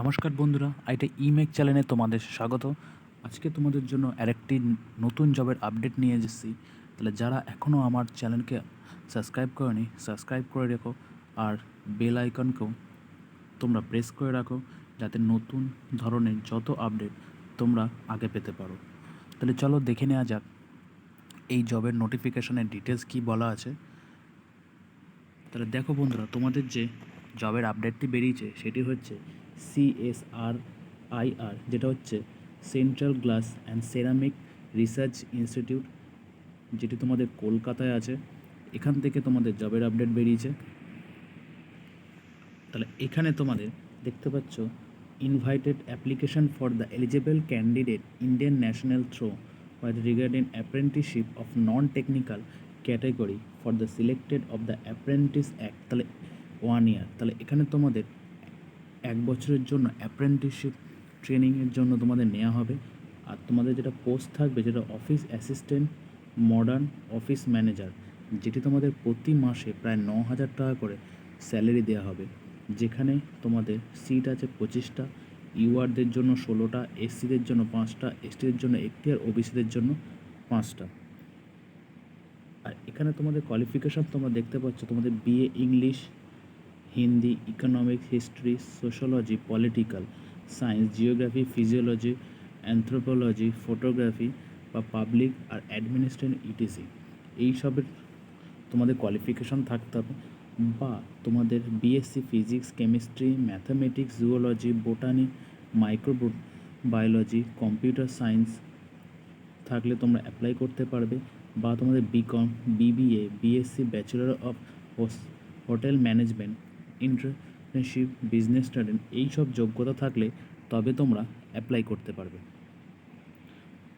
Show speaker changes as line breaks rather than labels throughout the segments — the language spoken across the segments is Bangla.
নমস্কার বন্ধুরা এটা ইমেক চ্যানেলে তোমাদের স্বাগত। আজকে তোমাদের জন্য আরেকটি নতুন জবের আপডেট নিয়ে এসেছি। তাহলে যারা এখনও আমার চ্যানেলকে সাবস্ক্রাইব করনি, সাবস্ক্রাইব করে রেখো আর বেল আইকনকেও তোমরা প্রেস করে রাখো যাতে নতুন ধরনের যত আপডেট তোমরা আগে পেতে পারো। তাহলে চলো দেখে নেওয়া যাক এই জবের নোটিফিকেশনের ডিটেলস কি বলা আছে। তাহলে দেখো বন্ধুরা, তোমাদের যে জবের আপডেটটি বেরিয়েছে সেটি হচ্ছে সিএসআর আইআর যেটা হচ্ছে central glass and ceramic research institute যেটি তোমাদের কলকাতায় আছে। এখান থেকে তোমাদের জবের আপডেট বেরিয়েছে। তাহলে এখানে তোমাদের দেখতে পাচ্ছ invited application for the eligible candidate Indian national throw wise regarding apprenticeship of non technical category for the selected of the apprentice act তাহলে ওয়ান ইয়ার তাহলে এখানে তোমাদের এক বছরের জন্য অ্যাপ্রেন্টিসশিপ ট্রেনিংয়ের জন্য তোমাদের নেওয়া হবে। আর তোমাদের যেটা পোস্ট থাকবে যেটা office assistant modern office manager যেটি তোমাদের প্রতি মাসে প্রায় ন হাজার টাকা করে স্যালারি দেওয়া হবে। যেখানে তোমাদের সিট আছে পঁচিশটা ইউআরদের জন্য ষোলোটা এসসিদের জন্য পাঁচটা এসটিদের জন্য একটি আর ওবিসিদের জন্য পাঁচটা। আর এখানে তোমাদের কোয়ালিফিকেশান তোমরা দেখতে পাচ্ছ, তোমাদের BA English Hindi economics history sociology political science geography physiology anthropology photography বা পাবলিক আর অ্যাডমিনিস্ট্রেশন ইটিসি এইসবের তোমাদের কোয়ালিফিকেশান থাকতে হবে বা তোমাদের BSc physics chemistry mathematics zoology botany micro biology computer science থাকলে তোমরা অ্যাপ্লাই করতে পারবে বা তোমাদের BCom BBA BSc bachelor of hotel management internship business student এইসব যোগ্যতা থাকলে তবে তোমরা অ্যাপ্লাই করতে পারবে।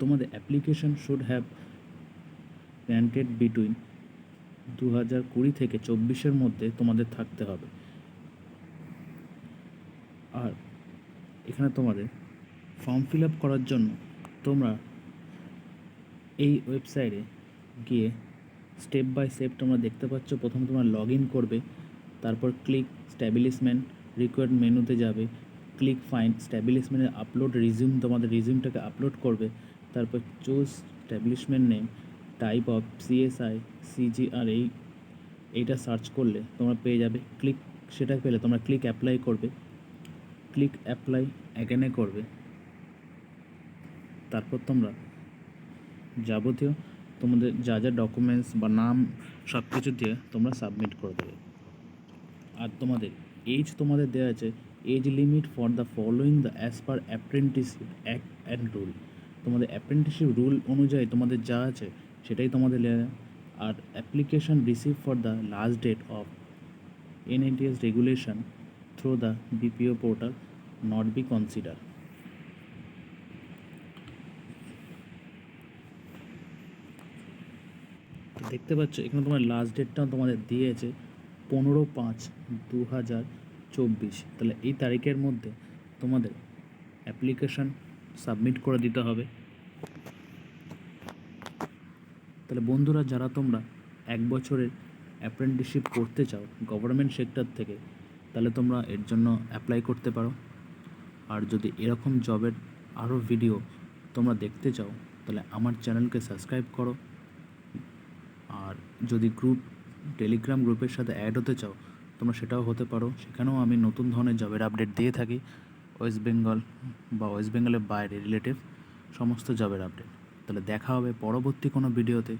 তোমাদের application should have granted between দু হাজার কুড়ি থেকে চব্বিশের মধ্যে তোমাদের থাকতে হবে। আর এখানে তোমাদের ফর্ম ফিল আপ করার জন্য তোমরা এই ওয়েবসাইটে গিয়ে স্টেপ বাই স্টেপ তোমরা দেখতে পাচ্ছ, প্রথমে তোমরা লগ ইন করবে। তারপর ক্লিক স্ট্যাবলিশমেন্ট রিকোয়ার্ড মেনুতে যাবে ক্লিক ফাইন স্ট্যাবলিশমেন্টের আপলোড রিজিউম তোমাদের রিজিউমটাকে আপলোড করবে, তারপর choose establishment name type of CSI CGR এই এইটা সার্চ করলে তোমরা পেয়ে যাবে ক্লিক সেটা পেলে তোমরা ক্লিক অ্যাপ্লাই করবে ক্লিক অ্যাপ্লাই অ্যাগেনে করবে। তারপর তোমরা যাবতীয় তোমাদের যা যা ডকুমেন্টস বা নাম সব কিছু দিয়ে তোমরা সাবমিট করে দেবে। আর তোমাদের এজ তোমাদের দেওয়া আছে age limit for the following the as per apprenticeship act and rule তোমাদের অ্যাপ্রেন্টিসশিপ রুল অনুযায়ী তোমাদের যা আছে, সেটাই তোমাদের আর application receive for the last date of N NATS regulation through the BPO portal not be consider দেখতে পাচ্ছ, এখানে তোমার লাস্ট ডেটটাও তোমাদের দিয়েছে। পনেরো পাঁচ দু হাজার চব্বিশ। তাহলে এই তারিখের মধ্যে তোমাদের অ্যাপ্লিকেশান সাবমিট করে দিতে হবে। তাহলে বন্ধুরা, যারা তোমরা এক বছরের অ্যাপ্রেন্টিসশিপ করতে চাও গভর্নমেন্ট সেক্টর থেকে, তাহলে তোমরা এর জন্য অ্যাপ্লাই করতে পারো। আর যদি এরকম জবের আরও ভিডিও তোমরা দেখতে চাও, তাহলে আমার চ্যানেলকে সাবস্ক্রাইব করো। আর যদি গ্রুপ টেলিগ্রাম গ্রুপের সাথে অ্যাড হতে চাও, তোমরা সেটাও হতে পারো। সেখানেও আমি নতুন ধরনের জবের আপডেট দিয়ে থাকি। ওয়েস্ট বেঙ্গল বা ওয়েস্ট বেঙ্গলের বাইরে রিলেটিভ সমস্ত জবের আপডেট তাহলে দেখা হবে পরবর্তী কোনো ভিডিওতে